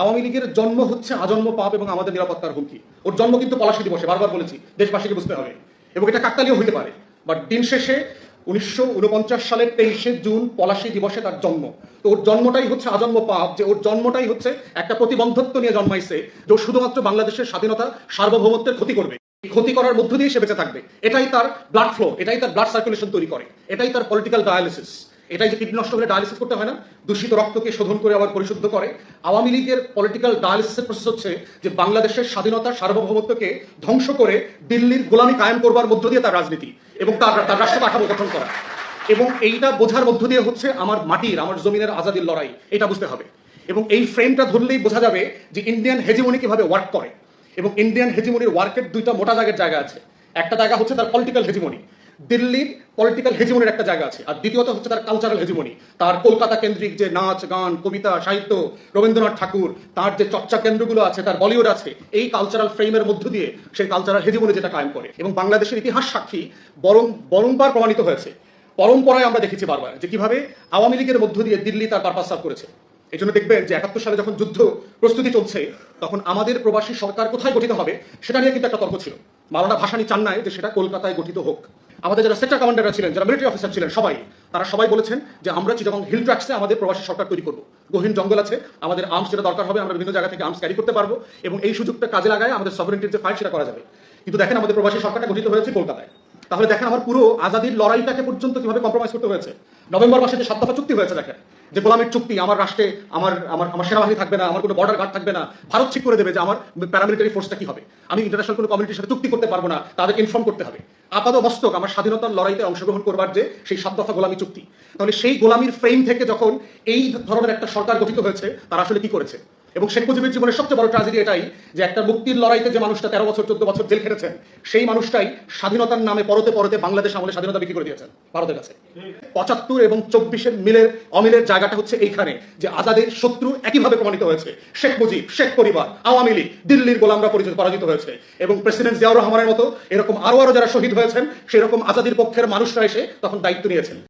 আওয়ামী লীগের জন্ম হচ্ছে আজন্ম পাপ এবং আমাদের নিরাপত্তার হুমকি। ওর জন্ম কিন্তু পলাশী দিবসে, বারবার বলেছি, দেশবাসীকে বুঝতে হবে। এবং এটা কাকতালীয় হইতে পারে। বাট দিন শেষে উনিশশো উনপঞ্চাশ সালের তেইশে জুন পলাশী দিবসে তার জন্ম। তো ওর জন্মটাই হচ্ছে আজন্ম পাপ, যে ওর জন্মটাই হচ্ছে একটা প্রতিবন্ধত্ব নিয়ে জন্মাইছে, যে ও শুধুমাত্র বাংলাদেশের স্বাধীনতা, সার্বভৌমত্বের ক্ষতি করবে। ক্ষতি করার মধ্য দিয়ে সে বেঁচে থাকবে। এটাই তার ব্লাড ফ্লো এটাই তার ব্লাড সার্কুলেশন তৈরি করে। এটাই তার পলিটিক্যাল ডায়ালিসিস এটাই যে কিডনি নষ্ট হলে ডায়ালিসিস করতে হয় না, দূষিত রক্তকে শোধন করে আবার পরিশুদ্ধ করে। আওয়ামী লীগের পলিটিক্যাল ডায়ালিসিসের প্রসেস হচ্ছে যে বাংলাদেশের স্বাধীনতা, সার্বভৌমত্বকে ধ্বংস করে দিল্লির গোলামি কায়েম করবার মধ্য দিয়ে তার রাজনীতি এবং তার তার রাষ্ট্র কাঠামো গঠন করা। এবং এইটা বোঝার মধ্য দিয়ে হচ্ছে আমার মাটির, আমার জমিনের আজাদির লড়াই, এটা বুঝতে হবে। এবং এই ফ্রেমটা ধরলেই বোঝা যাবে যে ইন্ডিয়ান হেজিমনি কীভাবে ওয়ার্ক করে। এবং ইন্ডিয়ান হেজিমনির ওয়ার্কের দুইটা মোটা জায়গার জায়গা আছে। একটা জায়গা হচ্ছে তার পলিটিক্যাল হেজিমনি দিল্লির পলিটিক্যাল হেজিমনির একটা জায়গা আছে। আর দ্বিতীয়ত হচ্ছে তার কালচারাল হেজিমনি তার কলকাতা কেন্দ্রিক যে নাচ, গান, কবিতা, সাহিত্য, রবীন্দ্রনাথ ঠাকুর, তার যে চর্চা কেন্দ্রগুলো আছে, তার বলিউড আছে, এই কালচারাল ফ্রেমের মধ্য দিয়ে সেই কালচারাল হেজিমনি যেটা কায়েম করে। এবং বাংলাদেশের ইতিহাস সাক্ষী বরং বরংবার প্রমাণিত হয়েছে। পরম্পরায় আমরা দেখেছি বারবার যে কীভাবে আওয়ামী লীগের মধ্য দিয়ে দিল্লি তার পারপাস সার্ভ করেছে। এই জন্য দেখবেন যে একাত্তর সালে যখন যুদ্ধ প্রস্তুতি চলছে, তখন আমাদের প্রবাসী সরকার কোথায় গঠিত হবে, সেটা নিয়ে কিন্তু একটা তর্ক ছিল। মালানা ভাসানি চান নাই যে সেটা কলকাতায় গঠিত হোক। আমাদের যারা সেক্টর কমান্ডাররা ছিলেন, যারা মিলিটারি অফিসার ছিলেন, সবাই, তারা সবাই বলেছেন যে আমরা চিটাগং হিল ট্র্যাক্সে আমাদের প্রবাসী সরকার তৈরি করব। গহীন জঙ্গল আছে, আমাদের আর্মস যেটা দরকার হবে, আমরা বিভিন্ন জায়গা থেকে আর্মস ক্যারি করতে পারব এবং এই সুযোগটা কাজে লাগায় আমাদের সভারেন্টির যে ফাইল সেটা করা যাবে। কিন্তু দেখেন আমাদের প্রবাসী সরকারটা গঠিত হয়েছে কলকাতায়। তাহলে দেখেন আমার পুরো আজাদির লড়াইটাকে পর্যন্ত কীভাবে কম্প্রোমাইজ করতে হয়েছে। নভেম্বর মাসে যে সাত দফা চুক্তি হয়েছে, দেখেন, যে গোলামের চুক্তি, আমার রাষ্ট্রে আমার আমার আমার সেনাবাহিনী থাকবে না, আমার কোনো বর্ডার গার্ড থাকবে না, ভারত ঠিক করে দেবে যে আমার প্যারামিলিটারি ফোর্সটা কি হবে। আমি ইন্টারন্যাশনাল কোনো কমিউনিটির সাথে চুক্তি করতে পারব না, তাদেরকে ইনফর্ম করতে হবে। আপাত মস্তক আমার স্বাধীনতার লড়াইতে অংশগ্রহণ করবার যে সেই সাত দফা গোলামি চুক্তি, তাহলে সেই গোলামির ফ্রেম থেকে যখন এই ধরনের একটা সরকার গঠিত হয়েছে, তারা আসলে কি করেছে? এবং শেখ মুজিবের জীবনের সবচেয়ে বড় ট্রাজেডি এটাই যে একটা মুক্তির লড়াইতে যে মানুষটা তেরো বছর, চোদ্দ বছর জেল খেটেছেন সেই মানুষটাই স্বাধীনতার নামে পরতে পরতে বাংলাদেশ আমলে স্বাধীনতা বিক্রি করে দিয়েছেন ভারতের কাছে। পঁচাত্তর এবং চব্বিশের মিলের অমিলের জায়গাটা হচ্ছে এইখানে, যে আজাদের শত্রু একইভাবে প্রমাণিত হয়েছে। শেখ মুজিব, শেখ পরিবার, আওয়ামী লীগ, দিল্লির গোলামরা পরিচিত পরাজিত হয়েছে এবং প্রেসিডেন্ট জিয়াউর রহমানের মতো এরকম আরও আরও যারা শহীদ হয়েছেন, সেরকম আজাদির পক্ষের মানুষরা এসে তখন দায়িত্ব নিয়েছেন।